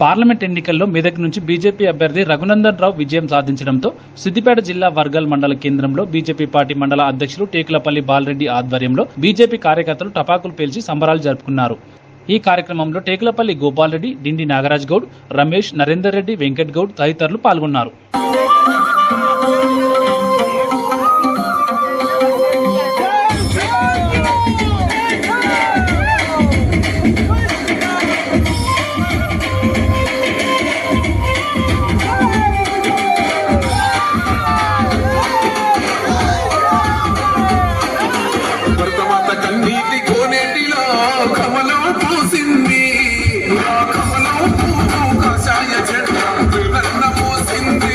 Parliament ఎన్నికల్లో మెదక్ నుంచి BJP అభ్యర్థి రఘునందన్ రావు విజయం సాధించడంతో సిద్దిపేట జిల్లా వర్గల్ మండల కేంద్రంలో బీజేపీ పార్టీ మండల అధ్యక్షులు టేకులపల్లి బాలరెడ్డి ఆధ్వర్యంలో బీజేపీ కార్యకర్తలు టపాకులు పేల్చి సంబరాలు జరుపుకున్నారు. ఈ కార్యక్రమంలో టేకులపల్లి గోపాల్ రెడ్డి డిండి నాగరాజ్ గౌడ్ రమేష్ నరేందర్ రెడ్డి వెంకట్ గౌడ్ తదితరులు పాల్గొన్నారు. జెండ మోసింది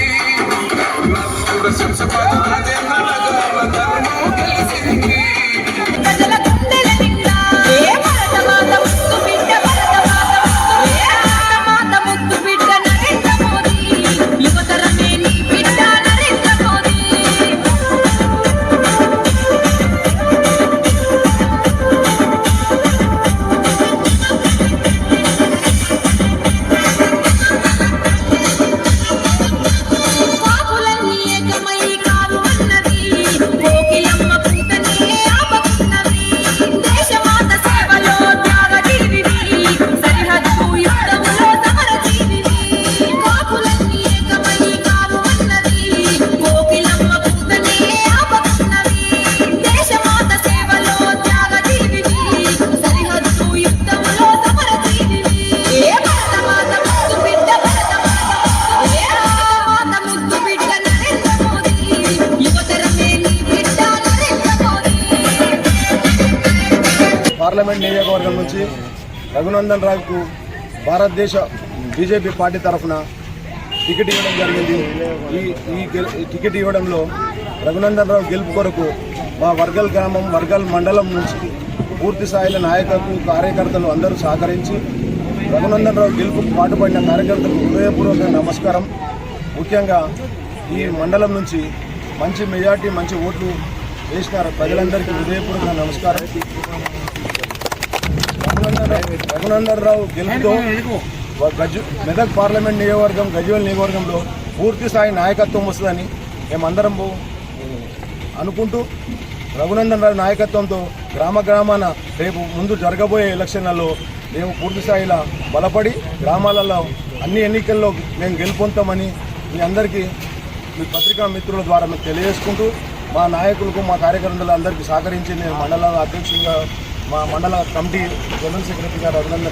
పార్లమెంట్ నియోజకవర్గం నుంచి రఘునందన్ రావుకు భారతదేశ బీజేపీ పార్టీ తరఫున టికెట్ ఇవ్వడం జరిగింది. ఈ ఈ గెల్- ఈ టికెట్ ఇవ్వడంలో రఘునందన్ రావు గెలుపు కొరకు మా వర్గల్ గ్రామం వర్గల్ మండలం నుంచి పూర్తి స్థాయిలో నాయకులు కార్యకర్తలు అందరూ సహకరించి రఘునందన్ రావు గెలుపుకు పాటుపడిన కార్యకర్తలకు హృదయపూర్వక నమస్కారం. ముఖ్యంగా ఈ మండలం నుంచి మంచి మెజార్టీ మంచి ఓట్లు వేసిన ప్రజలందరికీ హృదయపూర్వక నమస్కారం. రఘునందన్- రావు గెలుపుతో గజు మెదక్ పార్లమెంట్ నియోజకవర్గం గజ్వేల్ నియోజకవర్గంలో పూర్తి స్థాయి నాయకత్వం వస్తుందని మేమందరం అనుకుంటూ రఘునందన్ రావు నాయకత్వంతో గ్రామ గ్రామాన రేపు ముందు జరగబోయే ఎలక్షన్లలో మేము పూర్తి స్థాయిలో బలపడి గ్రామాలలో అన్ని ఎన్నికల్లో మేము గెలుపొందుతామని మీ అందరికీ మీ పత్రికా మిత్రుల ద్వారా మీకు తెలియజేసుకుంటూ మా నాయకులకు మా కార్యకర్తలు అందరికీ సహకరించి నేను మండల అధ్యక్షుడిగా మా మండల కమిటీ జనరల్ సెక్రటరీ గారు అభినందన